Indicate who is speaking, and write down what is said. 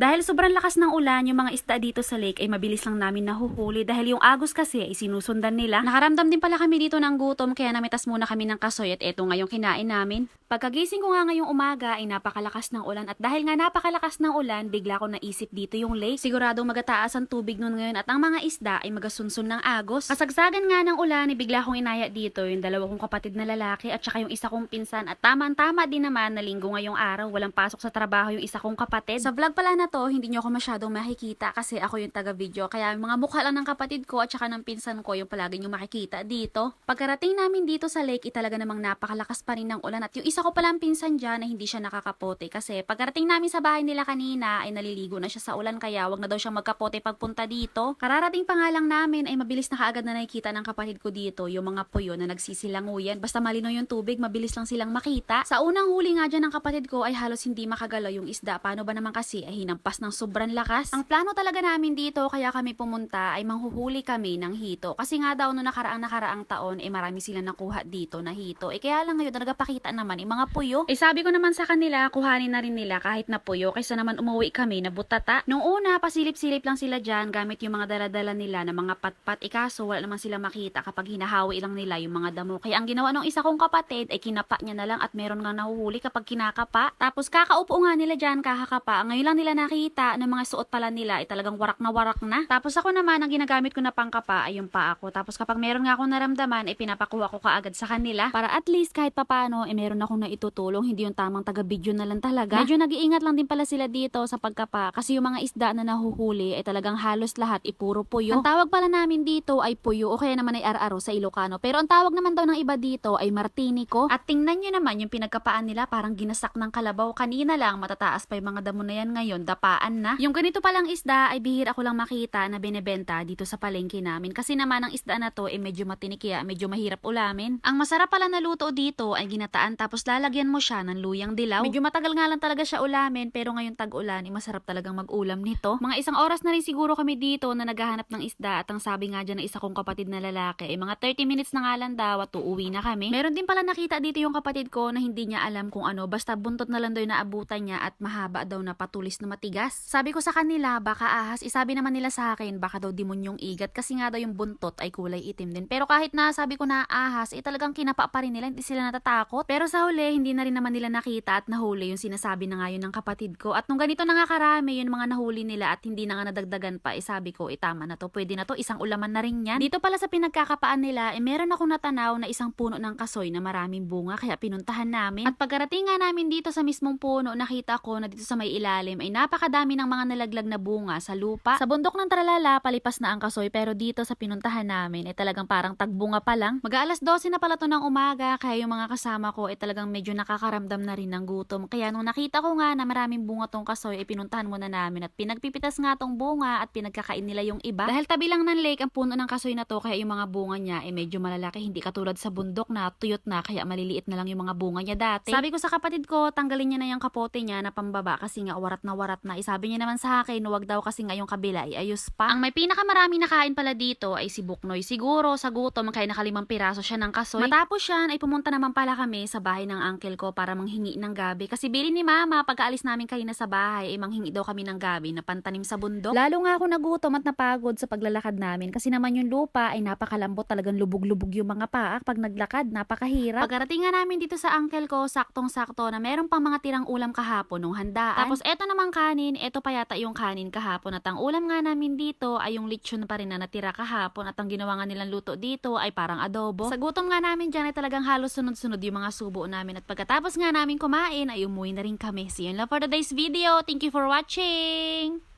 Speaker 1: Dahil sobrang lakas ng ulan, yung mga isda dito sa lake ay mabilis lang namin nahuhuli dahil yung agos kasi ay sinusundan nila. Nakaramdam din pala kami dito ng gutom kaya namitas muna kami ng kasoy at eto ngayong kinain namin. Pagkagising ko nga ngayong umaga ay napakalakas ng ulan at dahil nga napakalakas ng ulan, bigla ko naisip dito yung lake. Siguradong magataas ang tubig nun ngayon at ang mga isda ay magasunsun ng agos. Kasagsagan nga ng ulan ay bigla kong inaya dito yung dalawa kong kapatid na lalaki at saka yung isa kong pinsan at tama-tama din naman na linggo ngayong araw walang pasok sa trabaho yung isa kong kapatid. Sa vlog pala na to, hindi nyo ako masyadong makikita kasi ako yung taga-video kaya mga mukha lang ng kapatid ko at saka ng pinsan ko yung palagi nyo makikita dito. Pagkarating namin dito sa lake, italaga namang napakalakas pa rin ng ulan at yung isa ko palang pinsan dyan na hindi siya nakakapote kasi pagkarating namin sa bahay nila kanina ay naliligo na siya sa ulan kaya wag na daw siyang magkapote pagpunta dito. Kararating pa nga lang namin ay mabilis na kaagad na nakikita ng kapatid ko dito yung mga puyo na nagsisilanguyan. Basta malino yung tubig, mabilis lang silang makita. Sa unang huli nga dyan ng kapatid ko ay halos hindi makagalaw yung isda. Paano ba naman kasi ay hinampas ng sobrang lakas? Ang plano talaga namin dito kaya kami pumunta ay manghuhuli kami ng hito. Kasi nga daw no nakaraang nakaraang taon eh marami silang nakuha dito na hito. Eh kaya lang ngayon nagpakita naman yung mga puyo. Eh sabi ko naman sa kanila kuhanin na rin nila kahit na puyo kaysa naman umuwi kami na butata. Nung una pasilip-silip lang sila dyan gamit yung mga daladala nila na mga patpat. Ikaso wala naman sila makita kapag hinahawi lang nila yung mga damo. Kaya ang ginawa ng isa kong kapatid ay kinapa niya na lang at meron nga nahuhuli kapag kinakapa. Tapos kakaupo nga nila dyan kakakapa. Ngayon lang nila nakita na mga suot pala nila ay talagang warak na warak na. Tapos ako naman ang ginagamit ko na pangkapa ay yung pa ako. Tapos kapag meron nga akong naramdaman ay pinapakuha ko kaagad sa kanila para at least kahit papano ay meron akong naitutulong hindi yung tamang taga-video na lang talaga. Medyo nag-iingat lang din pala sila dito sa pagkapa kasi yung mga isda na nahuhuli ay talagang halos lahat ipuro puyo. Ang tawag pala namin dito ay puyo o kaya naman ay ar-aro sa Ilocano. Pero ang tawag naman daw ng iba dito ay martinico. At tingnan nyo naman yung pinagkapaan nila parang ginasak ng kalabaw. Kanina lang matataas pa yung mga damo na yan ngayon, dapaan na. Yung ganito palang isda ay bihira ko lang makita na binebenta dito sa palengke namin. Kasi naman ang isda na to ay medyo matinik kaya medyo mahirap ulamin. Ang masarap pala na luto dito ay ginataan tapos lalagyan mo siya ng luyang dilaw. Medyo matagal nga lang talaga siya ulamin pero ngayon tag-ulan ay masarap talagang mag-ulam nito. Mga isang oras na rin siguro kami dito na naghahanap ng isda at ang sabi nga dyan ng isa kong kapatid na lalaki ay mga 30 minutes na nga lang daw at uuwi na kami. Meron din pala nakita dito yung kapatid ko na hindi niya alam kung ano basta buntot na lang daw naabutan niya at mahaba daw na patulis na matigas. Sabi ko sa kanila baka ahas, isabi naman nila sa akin baka daw demonyong igat kasi nga daw yung buntot ay kulay itim din. Pero kahit na sabi ko na ahas, eh talagang kinapa pa rin nila, hindi sila natatakot. Pero sa huli, hindi na rin naman nila nakita at nahuli yung sinasabi na nga yun ng kapatid ko. At nung ganito na nga karami, yung mga nahuli nila at hindi na nga nadagdagan pa, eh sabi ko, eh tama na to, pwede na to, isang ulaman na rin yan. Dito pala sa pinagkakapaan nila, eh meron akong natanaw na isang puno ng kasoy na maraming bunga, kaya pinuntahan namin. At pagkarating nga namin dito sa mismong puno, nakita ko na dito sa may ilalim ay napakadami ng mga nalaglag na bunga sa lupa. Sa bundok ng Tralala, palipas na ang kasoy, pero dito sa pinuntahan namin ay talagang parang tagbunga pa lang. Mag-aalas 12 na pala to ng umaga, kaya yung mga kasama ko ay talagang medyo nakakaramdam na rin ng gutom. Kaya nung nakita ko nga na maraming bunga tong kasoy, ay pinuntahan muna namin at pinagpipitas nga tong bunga at pinagkakain nila yung iba. Dahil tabi lang ng lake ang puno ng kasoy na to, kaya yung mga bunga niya ay medyo malalaki, hindi katulad sa bundok na tuyot na, kaya maliliit na lang yung mga bunga niya dati. Sabi ko sa kapatid ko, tanggalin niya na yung kapote niya na pambaba kasi nga warat na warat na. Isabi niya naman sa akin, wag daw kasi nga yung kabila ay ayos pa. Ang may pinakamaraming nakain pala dito ay si Buknoy. Siguro sa gutom kaya nakalimang piraso siya ng kasoy. Matapos yan ay pumunta naman pala kami sa bahay ng uncle ko para manghingi ng gabi. Kasi bili ni mama pagkaalis namin kanina sa bahay ay manghingi daw kami ng gabi na pantanim sa bundok. Lalo nga ako nagutom at napagod sa paglalakad namin kasi naman yung lupa ay napakalambot talagang lubog-lubog yung mga paa pag naglakad napakahirap. Pagkarating nga namin dito sa uncle ko saktong-sakto na meron pang mga tirang ulam kahapon nung handaan. Tapos eto namang kanin, eto pa yata yung kanin kahapon at ang ulam nga namin dito ay yung lechon pa rin na natira kahapon at ang ginawa nga nilang luto dito ay parang adobo. Sa gutom nga namin dyan ay talagang halos sunod-sunod yung mga subo namin at pagkatapos nga namin kumain ay umuwi na rin kami. See you in love for today's video. Thank you for watching!